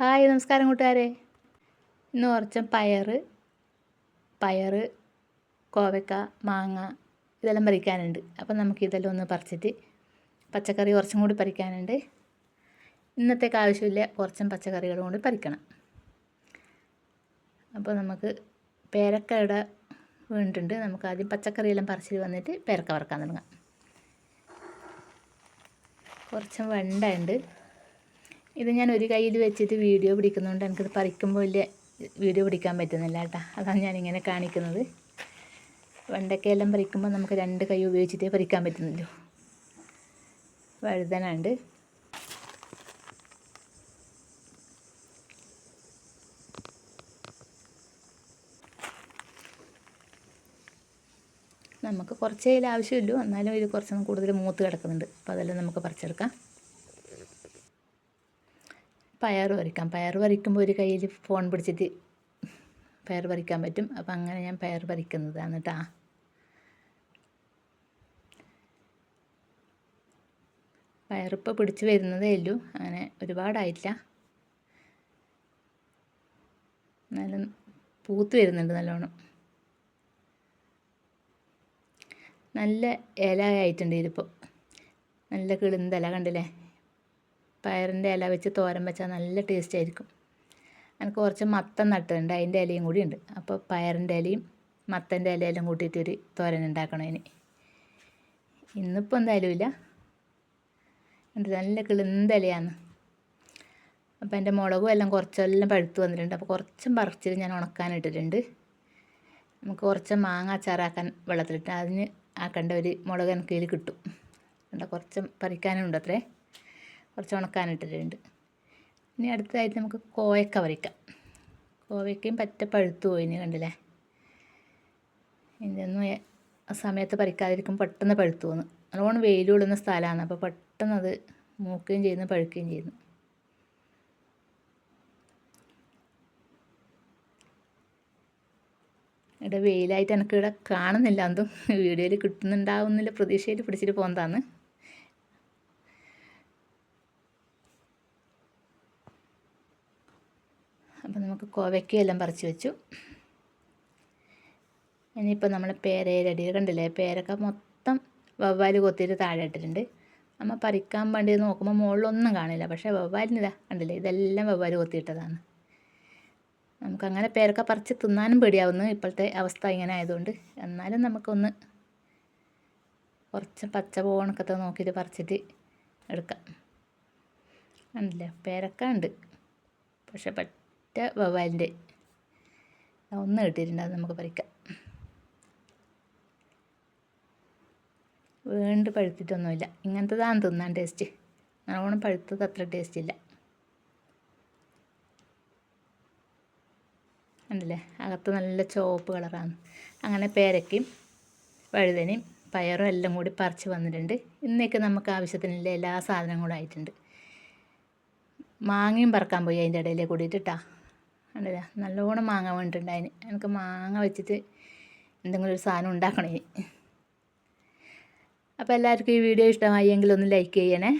Hi നമസ്കാരം കൂട്ടുകാരെ. ഇന്ന് കുറച്ച് പയർ പയർ കോവക്ക മാങ്ങ ഇതെല്ലാം പറിക്കാനുണ്ട്. അപ്പം നമുക്ക് ഇതെല്ലാം ഒന്ന് പറിച്ചിട്ട് പച്ചക്കറി കുറച്ചും കൂടി പറിക്കാനുണ്ട്. ഇന്നത്തേക്ക് ആവശ്യമില്ല കുറച്ചും പച്ചക്കറികളും കൂടി പറിക്കണം. അപ്പോൾ നമുക്ക് പേരക്കയുടെ വീണിട്ടുണ്ട്. നമുക്ക് ആദ്യം പച്ചക്കറിയെല്ലാം പറിച്ചിട്ട് വന്നിട്ട് പേരക്ക വറക്കാൻ തുടങ്ങാം. കുറച്ച് വെണ്ട ഉണ്ട് ഇത് ഞാൻ ഒരു കയ്യിൽ വെച്ചിട്ട് വീഡിയോ പിടിക്കുന്നതുകൊണ്ട് എനിക്കത് പറിക്കുമ്പോൾ വലിയ വീഡിയോ പിടിക്കാൻ പറ്റുന്നില്ല കേട്ടോ. അതാണ് ഞാനിങ്ങനെ കാണിക്കുന്നത്. വെണ്ടക്കയെല്ലാം പറിക്കുമ്പോൾ നമുക്ക് രണ്ട് കൈ ഉപയോഗിച്ചിട്ടേ പറിക്കാൻ പറ്റുന്നല്ലോ വഴുതനുണ്ട് നമുക്ക് കുറച്ചേ എന്നാലും ഇത് കുറച്ചൊന്നും കൂടുതൽ മൂത്ത് കിടക്കുന്നുണ്ട്. അപ്പോൾ അതെല്ലാം നമുക്ക് പറിച്ചെടുക്കാം. പയർ വരയ്ക്കാം. പയർ വരയ്ക്കുമ്പോൾ ഒരു കയ്യിൽ ഫോൺ പിടിച്ചിട്ട് പയർ വരയ്ക്കാൻ പറ്റും. അപ്പം അങ്ങനെ ഞാൻ പയർ വരയ്ക്കുന്നതാണ് കേട്ടോ പയറിപ്പോൾ പിടിച്ച് വരുന്നതേ ഉള്ളൂ. അങ്ങനെ ഒരുപാടായിട്ടില്ല. നല്ല പൂത്ത് വരുന്നുണ്ട് നല്ലോണം. നല്ല ഇല ആയിട്ടുണ്ട് ഇതിപ്പോൾ നല്ല കിളിന്തല കണ്ടില്ലേ? പയറിന്റെ ഇല വെച്ച് തോരൻ വെച്ചാൽ നല്ല ടേസ്റ്റ് ആയിരിക്കും. എനിക്ക് കുറച്ച് മത്തൻ നട്ടിട്ടുണ്ട്. അതിന്റെ ഇലയും കൂടി ഉണ്ട്. അപ്പോൾ പയറിന്റെ ഇലയും മത്തന്റെ ഇലയെല്ലാം കൂട്ടിയിട്ടൊരു തോരൻ ഉണ്ടാക്കണം ഇനി. ഇന്നിപ്പോൾ എന്തായാലും ഇല്ല. നല്ല കിളുന്ത ഇലയാണ്. അപ്പോൾ എന്റെ മുളകും എല്ലാം കുറച്ചെല്ലാം പഴുത്ത് വന്നിട്ടുണ്ട്. അപ്പോൾ കുറച്ചും പറിച്ചിട്ട് ഞാൻ ഉണക്കാനിട്ടിട്ടുണ്ട് നമുക്ക് കുറച്ച് മാങ്ങ അച്ചാറാക്കാൻ വെള്ളത്തിലിട്ട് അതിന് ആക്കേണ്ട ഒരു മുളക് എനിക്ക് കിട്ടും. കുറച്ച് പറിക്കാനും അത്രേ കുറച്ച് ഉണക്കാനിട്ടിട്ടുണ്ട്. ഇനി അടുത്തതായിട്ട് നമുക്ക് കോവയ്ക്ക വരയ്ക്കാം. കോവയ്ക്കയും പറ്റ പഴുത്തു പോയിന് കണ്ടില്ലേ? ഇതൊന്നും ആ സമയത്ത് പറിക്കാതിരിക്കും പെട്ടെന്ന് പഴുത്തു പോകുന്നു നല്ലോണം വെയിൽ കൊള്ളുന്ന സ്ഥലമാണ്. അപ്പോൾ പെട്ടെന്ന് അത് മൂക്കുകയും ചെയ്യുന്നു പഴുക്കുകയും ചെയ്യുന്നു ഇവിടെ വെയിലായിട്ട് എനിക്കിവിടെ കാണുന്നില്ല. എന്തും വീഡിയോയിൽ കിട്ടുന്നുണ്ടാവുന്നില്ല. പ്രതീക്ഷയിൽ പിടിച്ചിട്ട് പോകുന്നതാണ് അപ്പോൾ നമുക്ക് കോവയ്ക്കയെല്ലാം പറിച്ച് വെച്ചു. ഇനിയിപ്പോൾ നമ്മൾ പേരയുടെ കണ്ടില്ലേ? പേരൊക്കെ മൊത്തം വവ്വാൽ കൊത്തിയിട്ട് താഴെ ഇട്ടിട്ടുണ്ട്. നമ്മൾ പറിക്കാൻ വേണ്ടി നോക്കുമ്പോൾ മുകളിലൊന്നും കാണില്ല. പക്ഷേ വവ്വാലിനിതാ കണ്ടില്ലേ? ഇതെല്ലാം വവ്വാൽ കൊത്തിയിട്ടതാണ്. നമുക്കങ്ങനെ പേരൊക്കെ പറിച്ച് തിന്നാനും പേടിയാവുന്നു. ഇപ്പോഴത്തെ അവസ്ഥ ഇങ്ങനെ ആയതുകൊണ്ട്. എന്നാലും നമുക്കൊന്ന് കുറച്ച് പച്ച പോണക്കത്തെ നോക്കിയിട്ട് പറിച്ചിട്ട് എടുക്കാം. കണ്ടില്ലേ? പേരക്ക ഉണ്ട്. പക്ഷെ പറ്റ വവ്വാലിന്റെ. ഒന്ന് കിട്ടിയിട്ടുണ്ട് നമുക്ക് പറിക്കാം. വീണ്ടും പഴുത്തിട്ടൊന്നുമില്ല. ഇങ്ങനത്തതാണ് തിന്നാൻ ടേസ്റ്റ്. നല്ലോണം പഴുത്തത് അത്ര ടേസ്റ്റ് ഇല്ല. ഉണ്ടല്ലേ അകത്ത് നല്ല ചുവപ്പ് കളറാണ്. അങ്ങനെ പേരയ്ക്കും വഴുതനയും പയറും എല്ലാം കൂടി പറിച്ച് വന്നിട്ടുണ്ട്. ഇന്നേക്ക് നമുക്ക് ആവശ്യത്തിനുള്ള എല്ലാ സാധനങ്ങളും ആയിട്ടുണ്ട്. മാങ്ങയും പറക്കാൻ പോയി അതിന്റെ ഇടയിൽ കൂടിയിട്ടാ കണ്ടില്ല? നല്ലോണം മാങ്ങ വേണ്ടിട്ടുണ്ടായിന് എനിക്ക് മാങ്ങ വെച്ചിട്ട് എന്തെങ്കിലും ഒരു സാധനം ഉണ്ടാക്കണേ അപ്പോൾ എല്ലാവർക്കും ഈ വീഡിയോ ഇഷ്ടമായി എങ്കിൽ ഒന്ന് ലൈക്ക് ചെയ്യണേ.